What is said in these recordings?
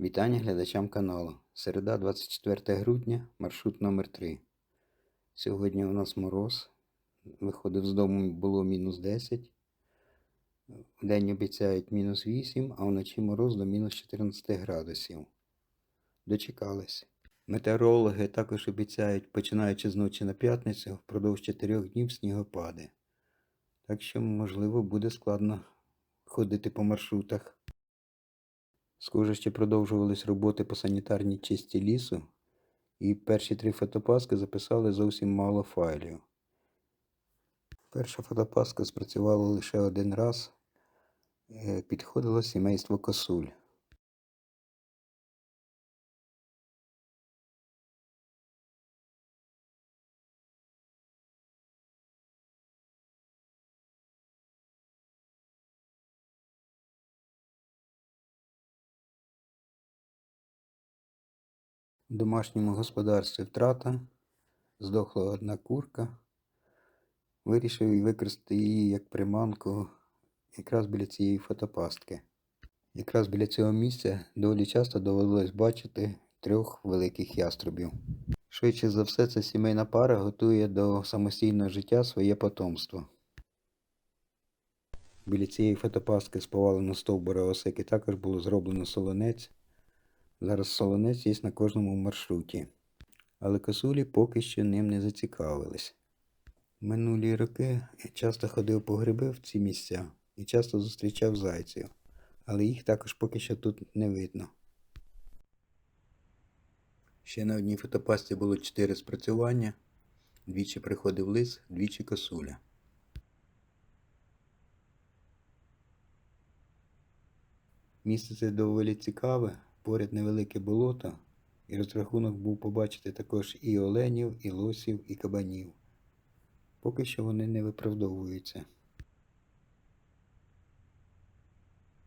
Вітання глядачам каналу. Середа 24 грудня, маршрут номер 3 Сьогодні у нас мороз. Виходив з дому було мінус 10. Вдень обіцяють мінус 8, а вночі мороз до мінус 14 градусів. Дочекались. Метеорологи також обіцяють, починаючи з ночі на п'ятницю, впродовж 4 днів снігопади. Так що, можливо, буде складно ходити по маршрутах. Схоже, ще продовжувались роботи по санітарній чисті лісу, і перші три фотопаски записали зовсім мало файлів. Перша фотопаска спрацювала лише один раз. Е, Підходило сімейство косуль. В домашньому господарстві втрата. Здохла одна курка. Вирішив використати її як приманку якраз біля цієї фотопастки. Якраз біля цього місця доволі часто доводилось бачити трьох великих яструбів. Швидше за все, ця сімейна пара готує до самостійного життя своє потомство. Біля цієї фотопастки з поваленого стовбура осики також було зроблено солонець. Зараз солонець є на кожному маршруті. Але косулі поки що ним не зацікавились. Минулі роки я часто ходив по гриби в ці місця і часто зустрічав зайців, але їх також поки що тут не видно. Ще на одній фотопасті було чотири спрацювання. Двічі приходив лис, двічі косуля. Місце це доволі цікаве, поряд невелике болото, і розрахунок був побачити також і оленів, і лосів, і кабанів. Поки що вони не виправдовуються.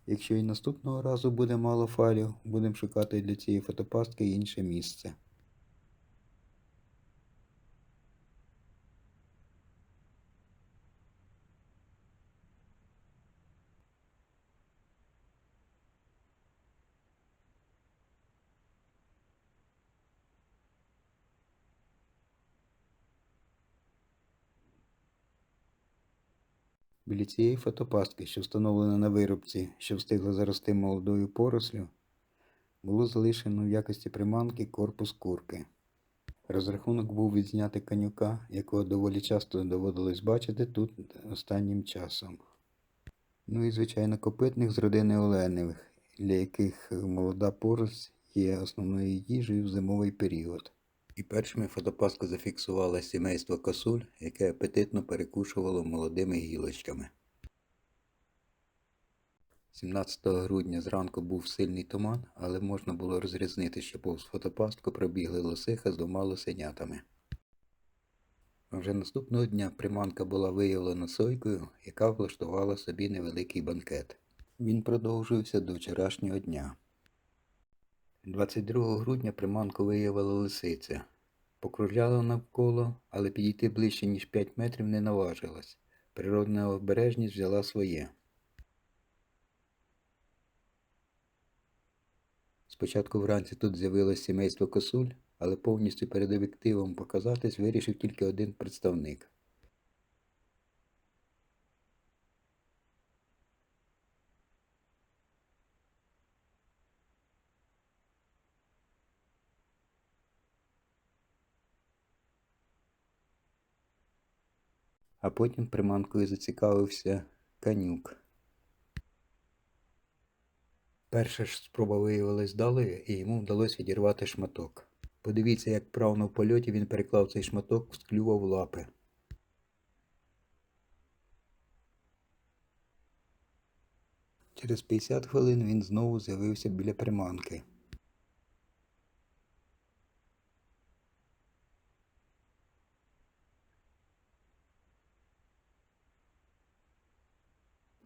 Якщо і наступного разу буде мало файлів, будемо шукати для цієї фотопастки інше місце. Біля цієї фотопастки, що встановлена на виробці, що встигла зарости молодою порослю, було залишено в якості приманки корпус курки. Розрахунок був відзняти канюка, якого доволі часто доводилось бачити тут останнім часом. Ну і, звичайно, копитних з родини оленевих, для яких молода поросль є основною їжею в зимовий період. І першими фотопастку зафіксувало сімейство косуль, яке апетитно перекушувало молодими гілочками. 17 грудня зранку був сильний туман, але можна було розрізнити, що повз фотопастку пробігли лосиха з двома лосенятами. А Вже наступного дня приманка була виявлена сойкою, яка влаштувала собі невеликий банкет. Він продовжувався до вчорашнього дня. 22 грудня приманку виявила лисиця. Покружляла навколо, але підійти ближче, ніж 5 метрів не наважилась. Природна обережність взяла своє. Спочатку вранці тут з'явилось сімейство косуль, але повністю перед об'єктивом показатись вирішив тільки один представник. А потім приманкою зацікавився канюк. Перша ж спроба виявилась вдалою, і йому вдалося відірвати шматок. Подивіться, як правно в польоті він переклав цей шматок, склював лапи. Через 50 хвилин він знову з'явився біля приманки.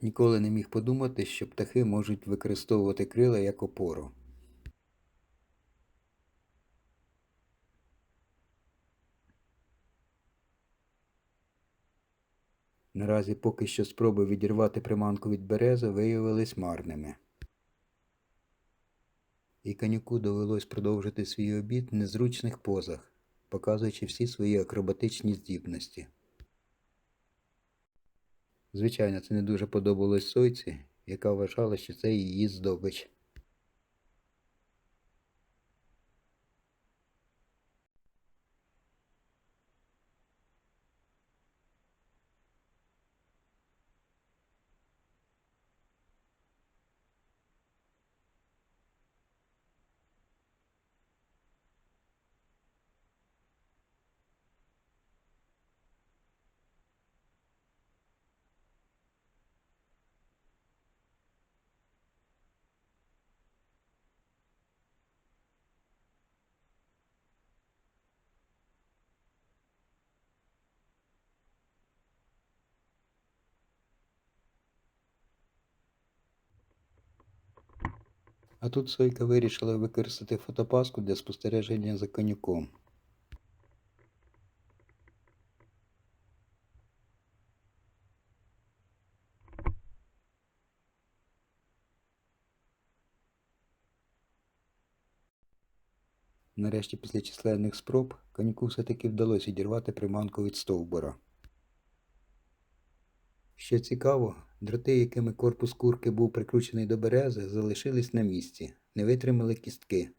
Ніколи не міг подумати, що птахи можуть використовувати крила як опору. Наразі поки що спроби відірвати приманку від берези виявились марними. і конюку довелось продовжити свій обід в незручних позах, показуючи всі свої акробатичні здібності. Звичайно, це не дуже подобалось сойці, яка вважала, що це її здобич. А тут Сойка вирішила використати фотопаску для спостереження за конюком. Нарешті, після численних спроб, конюку все-таки вдалося відірвати приманку від стовбура. Що цікаво, дроти, якими корпус курки був прикручений до берези, залишились на місці, не витримали кістки.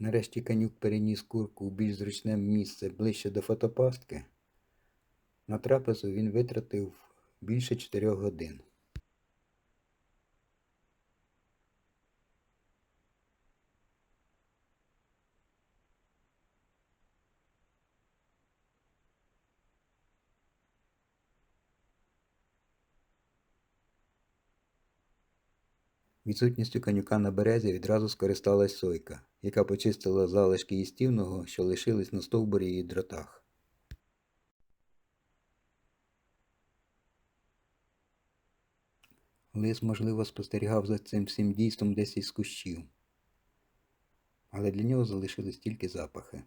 Нарешті конюк переніс курку у більш зручне місце ближче до фотопастки. На трапезу він витратив більше 4 годин. Відсутністю конюка на березі відразу скористалась сойка, яка почистила залишки їстівного, що лишились на стовбурі і дротах. Лис, можливо, спостерігав за цим всім дійством десь із кущів, але для нього залишились тільки запахи.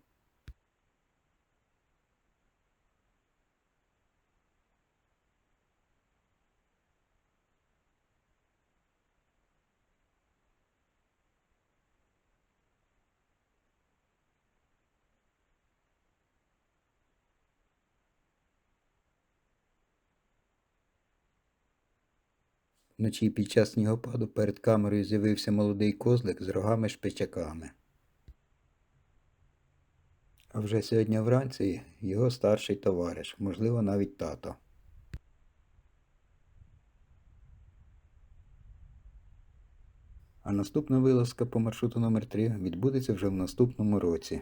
Вночі під час снігопаду перед камерою з'явився молодий козлик з рогами-шпичаками. А вже сьогодні вранці його старший товариш, можливо, навіть тато. А наступна вилазка по маршруту номер 3 відбудеться вже в наступному році.